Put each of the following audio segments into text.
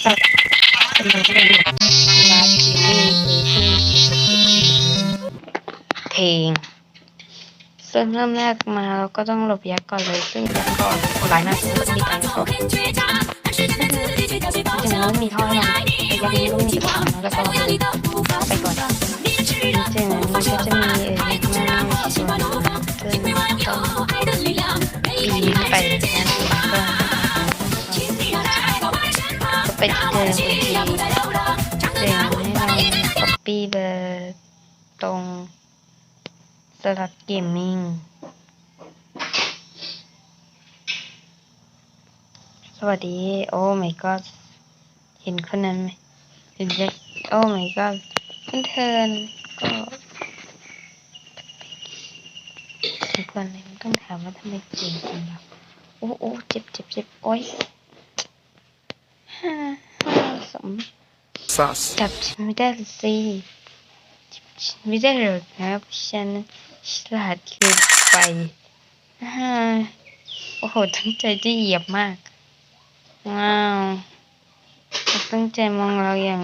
เพลง ซึ่งเริ่มแรกมาเราก็ต้องหลบยักษ์ก่อนเลย ซึ่งยักษ์ก็หลายหน้าที่จะมีการก่อนจริงแล้วมีท่อให้เรายักษ์นี้ต้องมีท่อแล้วก็ไปก่อนจริงๆมันก็จะมีเออยักษ์หน้าส่วนซึ่งต้องปีนไปนะ ตรงสลัดเกมมิ่งสวัสดี โอ้ my god เห็นคนนั้นไหมเห็นยักษ์โอ้ my god เพื่อนเทิร์นก็เดี๋ยวก่อนเลยต้องถามว่าทำไมเก่งจังวะโอ้โอ้เจ็บเจ็บเจ็บโอ้ยฮ่าฮ่าสม Sus. จับฉันไม่ได้หรอกสิจับฉัน ไม่ได้หรอกนะเพราะฉันฉลาดเกินไปฮ่าโอ้โห ตั้งใจจะเหยียบมาก ว้าวตั้งใจมองเราอย่าง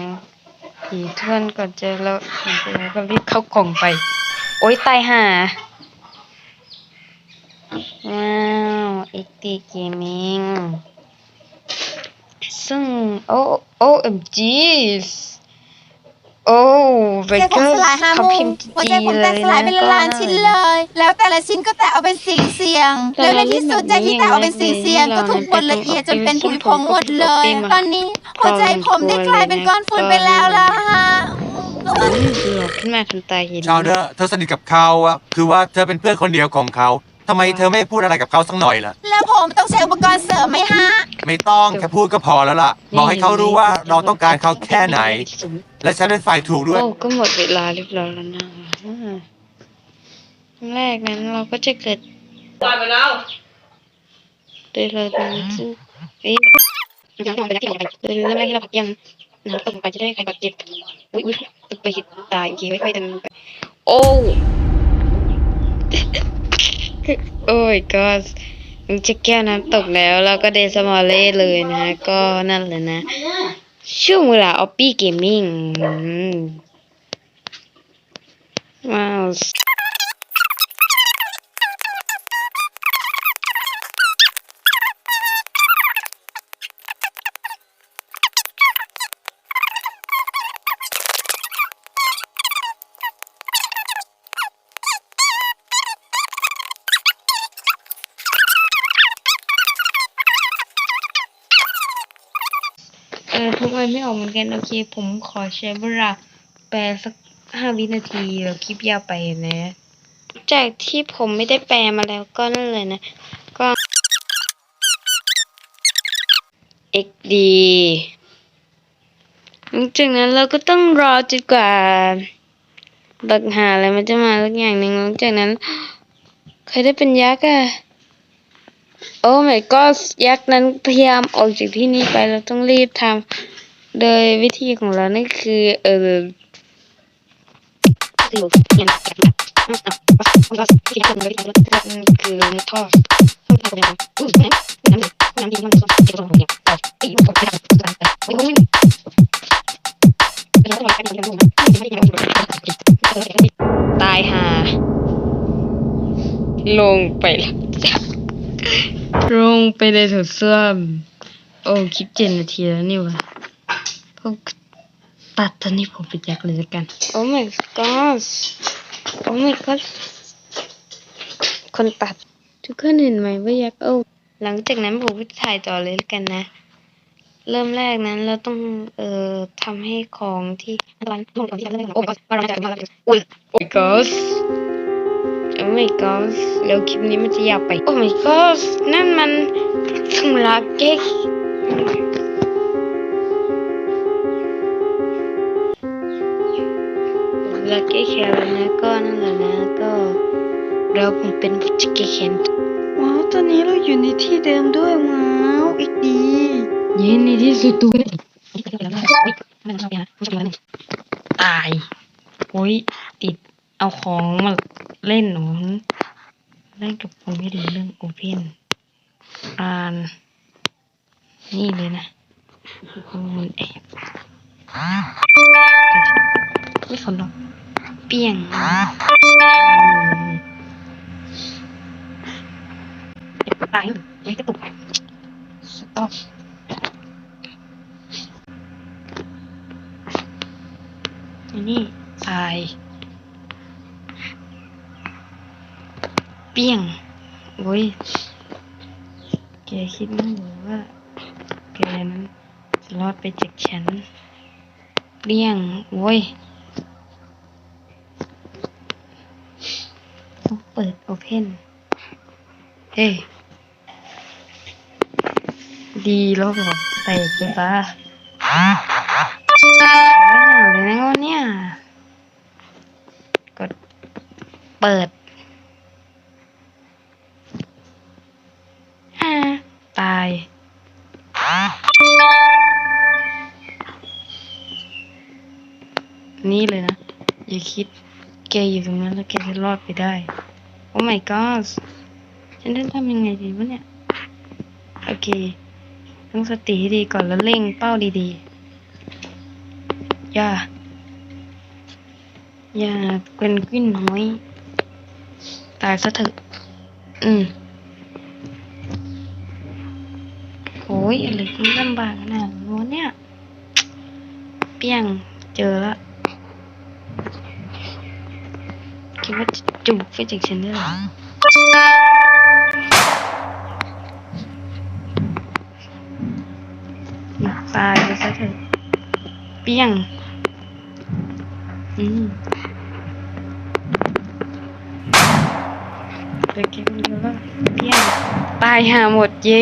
ผีท่วนก่อนเจอเราเห็นแล้วก็รีบเข้ากล่องไป โอ๊ย ตายห่าว้าวเอ็กตีเกมิงซึ่ง โอ้โอ้เบใจเกผมอสร์ลายห้าเขาโมพิงมพ์หัวใจดีผมเลแตกยสลายนะเป็นละล้านชิ้นเลย แล้วแต่ละชิ้นก็แตกเอาเป็นสิ่งเสียง แล้วในที่สุดใจที่แตกเอาเป็นสิ่งเสียง ก็ถูกบดละเอียดจนเป็นผุยพองหมดเลย ตอนนี้หัวใจผมได้กลายเป็นก้อนฝุ่นไปแล้วล่ะฮะอุ้ยเดือดขึ้นมาทันตาเห็นชาวเดอร์เธอสนิทกับเขาอะคือว่าเธอเป็นเพื่อนคนเดียวของเขาทำไมเธอไม่พูดอะไรกับเขาสักหน่อยล่ะ แล้วผมต้องใช้อุปกรณ์เสริมไหมฮะ ไม่ต้องแค่พูดก็พอแล้วล่ะ บอกให้เขารู้ว่าเราต้องการเขาแค่ไหน และฉันเป็นฝ่ายถูกด้วย โอ้ก็หมดเวลาเรียบร้อยแล้วนะอ่าแรกนั้นเราก็จะเกิดตายไปแล้วโดยเราซึ่งเอ๊ะยังไม่ได้ที่บอกไปโดยเริ่มแรกที่เราพักยังน้ำตกลงไปจะได้ใครบาดเจ็บอุ้ยอุ้ยตกไปหิดตายอีกทีไม่ค่อยเดินไปโอ้โอ้ยก็มัน จะแก้วน้ำตกแล้วเราก็เดสมอลเล่เลยนะก็นั่นแหละนะ ช่วงเวลาออปปี้เกมมิ่งว้าว ออทุกคนไม่ออกเหมือนกัน โอเค ผมขอใช้เวลาแปลสักห้าวินาทีแล้วคลิปยาวไปนะ จากที่ผมไม่ได้แปลมาแล้วก็นั่นเลยนะ ก็ xd หลังจากนั้นเราก็ต้องรอจนกว่าบักหาอะไรมันจะมาสักอย่างหนึ่งหลังจากนั้น ใครได้เป็นยักษ์อะ โอ้ my god ยักษ์นั้นพยายามออกจากที่นี่ไปเราต้องรีบทำโดยวิธีของเรานั่นคือ เออคือท่อน้ำดีน้ำดีน้ำดีน้ำดีตายหาลงไปแล้ว ลงไปในถุงส้วมโอ้คลิปเจ็ดนาทีแล้วนี่วะผมตัดตอนนี้ผมไปแจ็คเลยแล้วกัน โอ้ my god โอ้ my god คนตัด ทุกคนเห็นไหมว่ายักษ์โอ้หลังจากนั้นผมก็ถ่ายต่อเลยแล้วกันนะ เริ่มแรกนั้นเราต้องเอ่อทำให้ของที่ร้านลงก่อนที่จะเริ่มโอ้ my god เราจะอุ้ยโอ้ my god โอ้ my god แล้วคลิปนี้มันจะยาวไป โอ้ my god นั่นมันถึงเวลาเก๊กเวลาเก๊กแคร์แล้วนะก็นั่นแหละนะก็เราผมเป็นผู้จัดเก๊กแคร์ว้าวตอนนี้เราอยู่ในที่เดิมด้วยว้าวอีกดีเย็นในที่สุดตัวตายโอ้ยติดเอาของมา เล่นหนูเล่นกับคนไม่รู้เรื่องโอเพนอ่านนี่เลยนะมันแอบไม่สนหรอกเปียงเก็บตายม่กระตุกสต็อปนนี้ตาย ปี้ยงโอ้ยแกคิดมั้งหรือว่าแกนั้นจะรอดไปจากฉันเปี้ยงโอ้ยต้องเปิดโอเพนเฮ้ยดีแล้วเหรอใส่ไปปะว้าวเลยนะวันเนี่ยกดเปิด อ่าตาย นี่เลยนะ อย่าคิดแกอยู่ตรงนั้นแล้วแกจะรอดไปได้ โอ้ my god ฉันจะทำยังไงดีวะเนี่ย โอเค ต้องสติให้ดีก่อนแล้วเล็งเป้าดีๆ อย่า อย่าเป็นกิ้นน้อย ตายซะเถอะ อืม ยอะไรที่ลำบากขนาดนี้วะเนี่ย เปี้ยงเจอละคิดว่าจะจูบไปจากฉันได้หรอตายไปซะเถอะ เปี้ยง อืมเด็กแค่คนเดียวแล้วเปี้ยง ตายหาหมดเย้